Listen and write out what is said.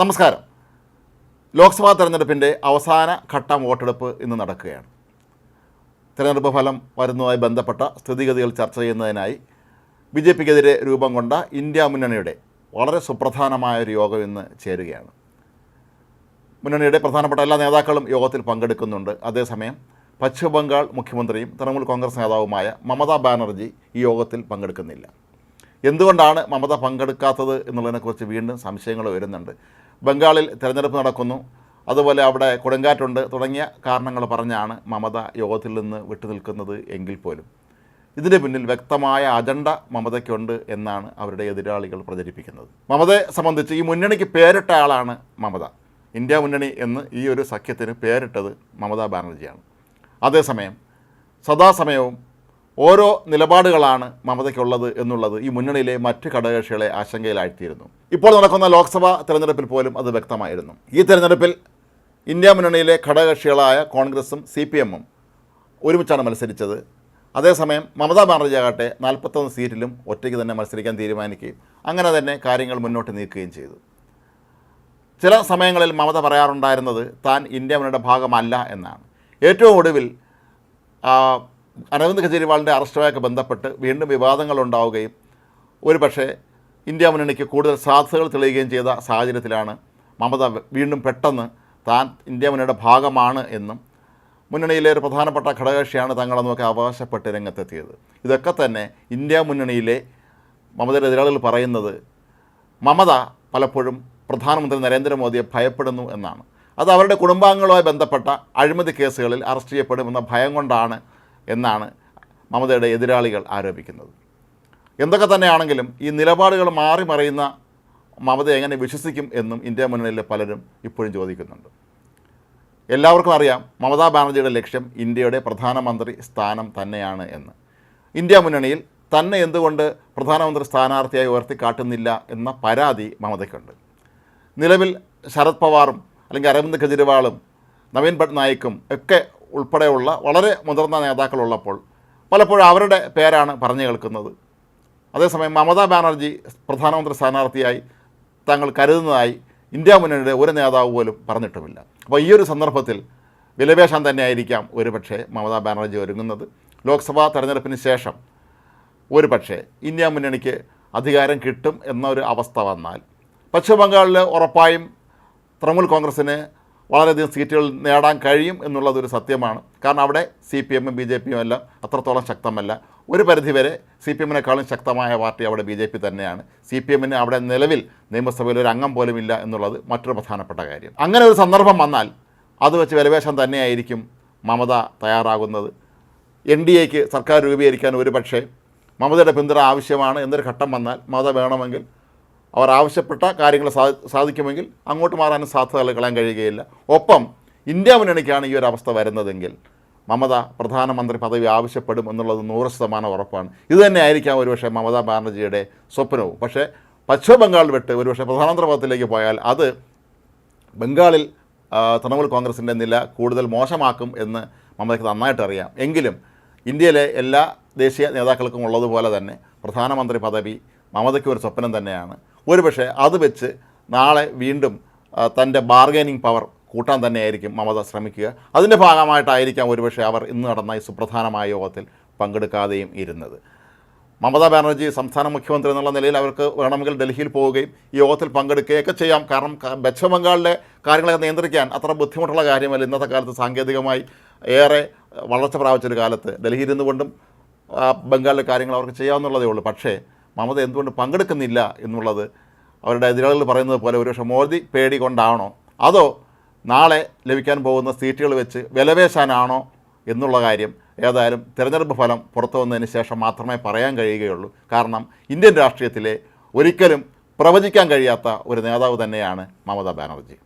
നമസ്കാരം. ലോക്സഭാ തെരഞ്ഞെടുപ്പിന്റെ അവസാന ഘട്ട വോട്ടെടുപ്പ് ഇന്ന് നടക്കുകയാണ്. തെരഞ്ഞെടുപ്പ് ഫലം വരുന്നതുമായി ബന്ധപ്പെട്ട സ്ഥിതിഗതികൾ ചർച്ച ചെയ്യുന്നതിനായി ബി ജെ പിക്കെതിരെ രൂപം കൊണ്ട ഇന്ത്യ മുന്നണിയുടെ വളരെ സുപ്രധാനമായ ഒരു യോഗം ഇന്ന് ചേരുകയാണ്. മുന്നണിയുടെ പ്രധാനപ്പെട്ട എല്ലാ നേതാക്കളും യോഗത്തിൽ പങ്കെടുക്കുന്നുണ്ട്. അതേസമയം പശ്ചിമ ബംഗാൾ മുഖ്യമന്ത്രിയും തൃണമൂൽ കോൺഗ്രസ് നേതാവുമായ മമതാ ബാനർജി ഈ യോഗത്തിൽ പങ്കെടുക്കുന്നില്ല. എന്തുകൊണ്ടാണ് മമത പങ്കെടുക്കാത്തത് എന്നുള്ളതിനെക്കുറിച്ച് വീണ്ടും സംശയങ്ങൾ വരുന്നുണ്ട്. ബംഗാളിൽ തിരഞ്ഞെടുപ്പ് നടക്കുന്നു. അതുപോലെ അവിടെ കൊടുങ്കാറ്റുണ്ട്. തുടങ്ങിയ കാരണങ്ങൾ പറഞ്ഞാണ് മമത യോഗത്തിൽ നിന്ന് വിട്ടുനിൽക്കുന്നത് എങ്കിൽ പോലും. ഇതിന് പിന്നിൽ വ്യക്തമായ അജണ്ട മമതയ്ക്കുണ്ട് എന്നാണ് അവരുടെ എതിരാളികൾ പ്രചരിപ്പിക്കുന്നത്. മമതയെ സംബന്ധിച്ച് ഈ മുന്നണിക്ക് പേരിട്ട ആളാണ് മമത. ഇന്ത്യ മുന്നണി എന്ന് ഈ ഒരു സഖ്യത്തിന് പേരിട്ടത് മമതാ ബാനർജിയാണ്. അതേസമയം സദാസമയവും ഓരോ നിലപാടുകളാണ് മമതയ്ക്കുള്ളത് എന്നുള്ളത് ഈ മുന്നണിയിലെ മറ്റ് ഘടകകക്ഷികളെ ആശങ്കയിലാഴ്ത്തിയിരുന്നു. ഇപ്പോൾ നടക്കുന്ന ലോക്സഭാ തെരഞ്ഞെടുപ്പിൽ പോലും അത് വ്യക്തമായിരുന്നു. ഈ തെരഞ്ഞെടുപ്പിൽ ഇന്ത്യ മുന്നണിയിലെ ഘടകകക്ഷികളായ കോൺഗ്രസും സി പി എമ്മും ഒരുമിച്ചാണ് മത്സരിച്ചത്. അതേസമയം മമതാ ബാനർജി ആകട്ടെ നാൽപ്പത്തൊന്ന് സീറ്റിലും ഒറ്റയ്ക്ക് തന്നെ മത്സരിക്കാൻ തീരുമാനിക്കുകയും അങ്ങനെ തന്നെ കാര്യങ്ങൾ മുന്നോട്ട് നീക്കുകയും ചെയ്തു. ചില സമയങ്ങളിൽ മമത പറയാറുണ്ടായിരുന്നത് താൻ ഇന്ത്യ മുന്നണിയുടെ ഭാഗമല്ല എന്നാണ്. ഏറ്റവും ഒടുവിൽ അരവിന്ദ് കെജ്രിവാളിന്റെ അറസ്റ്റുമായൊക്കെ ബന്ധപ്പെട്ട് വീണ്ടും വിവാദങ്ങൾ ഉണ്ടാവുകയും ഒരു പക്ഷേ ഇന്ത്യ മുന്നണിക്ക് കൂടുതൽ സാധ്യതകൾ തെളിയുകയും ചെയ്ത സാഹചര്യത്തിലാണ് മമത വീണ്ടും പെട്ടെന്ന് താൻ ഇന്ത്യ മുന്നണിയുടെ ഭാഗമാണ് എന്നും മുന്നണിയിലെ ഒരു പ്രധാനപ്പെട്ട ഘടകകക്ഷിയാണ് തങ്ങളെന്നൊക്കെ അവകാശപ്പെട്ട് രംഗത്തെത്തിയത്. ഇതൊക്കെ തന്നെ ഇന്ത്യ മുന്നണിയിലെ മമതയുടെ എതിരാളികൾ പറയുന്നത് മമത പലപ്പോഴും പ്രധാനമന്ത്രി നരേന്ദ്രമോദിയെ ഭയപ്പെടുന്നു എന്നാണ്. അത് അവരുടെ കുടുംബാംഗങ്ങളുമായി ബന്ധപ്പെട്ട അഴിമതി കേസുകളിൽ അറസ്റ്റ് ചെയ്യപ്പെടുമെന്ന ഭയം കൊണ്ടാണ് എന്നാണ് മമതയുടെ എതിരാളികൾ ആരോപിക്കുന്നത്. എന്തൊക്കെ തന്നെയാണെങ്കിലും ഈ നിലപാടുകൾ മാറി മറിയുന്ന മമത എങ്ങനെ വിശ്വസിക്കും എന്നും ഇന്ത്യ മുന്നണിയിലെ പലരും ഇപ്പോഴും ചോദിക്കുന്നുണ്ട്. എല്ലാവർക്കും അറിയാം മമതാ ബാനർജിയുടെ ലക്ഷ്യം ഇന്ത്യയുടെ പ്രധാനമന്ത്രി സ്ഥാനം തന്നെയാണ് എന്ന്. ഇന്ത്യ മുന്നണിയിൽ തന്നെ എന്തുകൊണ്ട് പ്രധാനമന്ത്രി സ്ഥാനാർത്ഥിയായി ഉയർത്തിക്കാട്ടുന്നില്ല എന്ന പരാതി മമതയ്ക്കുണ്ട്. നിലവിൽ ശരത് പവാറും അല്ലെങ്കിൽ അരവിന്ദ് കെജ്രിവാളും നവീൻ പട്നായിക്കും ഒക്കെ ഉൾപ്പെടെയുള്ള വളരെ മുതിർന്ന നേതാക്കളുള്ളപ്പോൾ പലപ്പോഴും അവരുടെ പേരാണ് പറഞ്ഞു കേൾക്കുന്നത്. അതേസമയം മമതാ ബാനർജി പ്രധാനമന്ത്രി സ്ഥാനാർത്ഥിയായി താങ്കൾ കരുതുന്നതായി ഇന്ത്യ മുന്നണിയുടെ ഒരു നേതാവ് പോലും പറഞ്ഞിട്ടുമില്ല. അപ്പോൾ ഈ ഒരു സന്ദർഭത്തിൽ വിലവേഷം തന്നെയായിരിക്കാം ഒരുപക്ഷെ മമതാ ബാനർജി ഒരുങ്ങുന്നത്. ലോക്സഭാ തെരഞ്ഞെടുപ്പിന് ശേഷം ഒരുപക്ഷെ ഇന്ത്യ മുന്നണിക്ക് അധികാരം കിട്ടും എന്നൊരു അവസ്ഥ വന്നാൽ. പശ്ചിമ ബംഗാളിൽ ഉറപ്പായും തൃണമൂൽ കോൺഗ്രസ്സിന് വളരെയധികം സീറ്റുകൾ നേടാൻ കഴിയും എന്നുള്ളതൊരു സത്യമാണ്. കാരണം അവിടെ സി പി എമ്മും ബി ജെ പിയും എല്ലാം അത്രത്തോളം ശക്തമല്ല. ഒരു പരിധിവരെ സി പി എമ്മിനേക്കാളും ശക്തമായ പാർട്ടി അവിടെ ബി ജെ പി തന്നെയാണ്. സി പി എമ്മിന് അവിടെ നിലവിൽ നിയമസഭയിൽ ഒരു അംഗം പോലും ഇല്ല എന്നുള്ളത് മറ്റൊരു പ്രധാനപ്പെട്ട കാര്യം. അങ്ങനെ ഒരു സന്ദർഭം വന്നാൽ അത് വെച്ച് വിലവേശം തന്നെയായിരിക്കും മമത തയ്യാറാകുന്നത്. എൻ ഡി എക്ക് സർക്കാർ രൂപീകരിക്കാൻ ഒരു പക്ഷേ മമതയുടെ പിന്തുണ ആവശ്യമാണ് എന്നൊരു ഘട്ടം വന്നാൽ മമത വേണമെങ്കിൽ അവർ ആവശ്യപ്പെട്ട കാര്യങ്ങൾ സാധിക്കുമെങ്കിൽ അങ്ങോട്ട് മാറാനും സാധ്യതകൾ കളയാൻ കഴിയുകയില്ല. ഒപ്പം ഇന്ത്യ മുന്നണിക്കാണ് ഈ ഒരു അവസ്ഥ വരുന്നതെങ്കിൽ മമത പ്രധാനമന്ത്രി പദവി ആവശ്യപ്പെടും എന്നുള്ളത് നൂറ് ശതമാനം ഉറപ്പാണ്. ഇതുതന്നെ ആയിരിക്കാം ഒരുപക്ഷെ മമതാ ബാനർജിയുടെ സ്വപ്നവും. പക്ഷേ പശ്ചിമ ബംഗാൾ വിട്ട് ഒരുപക്ഷെ പ്രധാനമന്ത്രി പദത്തിലേക്ക് പോയാൽ അത് ബംഗാളിൽ തൃണമൂൽ കോൺഗ്രസിന്റെ നില കൂടുതൽ മോശമാക്കും എന്ന് മമതയ്ക്ക് നന്നായിട്ട് അറിയാം. എങ്കിലും ഇന്ത്യയിലെ എല്ലാ ദേശീയ നേതാക്കൾക്കും ഉള്ളതുപോലെ തന്നെ പ്രധാനമന്ത്രി പദവി മമതയ്ക്ക് ഒരു സ്വപ്നം തന്നെയാണ്. ഒരുപക്ഷെ അത് വെച്ച് നാളെ വീണ്ടും തന്റെ ബാർഗൈനിങ് പവർ കൂട്ടാൻ തന്നെയായിരിക്കും മമത ശ്രമിക്കുക. അതിന്റെ ഭാഗമായിട്ടായിരിക്കാം ഒരുപക്ഷെ അവർ ഇന്ന് നടന്ന ഈ സുപ്രധാനമായ യോഗത്തിൽ പങ്കെടുക്കാതെയും ഇരുന്നത്. മമതാ ബാനർജി സംസ്ഥാന മുഖ്യമന്ത്രി എന്നുള്ള നിലയിൽ അവർക്ക് വേണമെങ്കിൽ ഡൽഹിയിൽ പോവുകയും ഈ യോഗത്തിൽ പങ്കെടുക്കുകയൊക്കെ ചെയ്യാം. കാരണം പശ്ചിമ ബംഗാളിലെ കാര്യങ്ങളൊക്കെ നിയന്ത്രിക്കാൻ അത്ര ബുദ്ധിമുട്ടുള്ള കാര്യമല്ല. ഇന്നത്തെ കാലത്ത് സാങ്കേതികമായി ഏറെ വളർച്ച പ്രാപിച്ചൊരു കാലത്ത് ഡൽഹിയിൽ നിന്നുകൊണ്ടും ബംഗാളിലെ കാര്യങ്ങൾ അവർക്ക് ചെയ്യാവുന്നുള്ളതേ ഉള്ളൂ. പക്ഷേ മമത എന്തുകൊണ്ട് പങ്കെടുക്കുന്നില്ല എന്നുള്ളത് അവരുടെ എതിരാളികൾ പറയുന്നത് പോലെ ഒരുപക്ഷെ മോദി പേടി കൊണ്ടാണോ? അതോ നാളെ ലഭിക്കാൻ പോകുന്ന സീറ്റുകൾ വെച്ച് വിലപേശാനാണോ എന്നുള്ള കാര്യം ഏതായാലും തിരഞ്ഞെടുപ്പ് ഫലം പുറത്തു വന്നതിന് ശേഷം മാത്രമേ പറയാൻ കഴിയുകയുള്ളൂ. കാരണം ഇന്ത്യൻ രാഷ്ട്രീയത്തിലെ ഒരിക്കലും പ്രവചിക്കാൻ കഴിയാത്ത ഒരു നേതാവ് തന്നെയാണ് മമതാ ബാനർജി.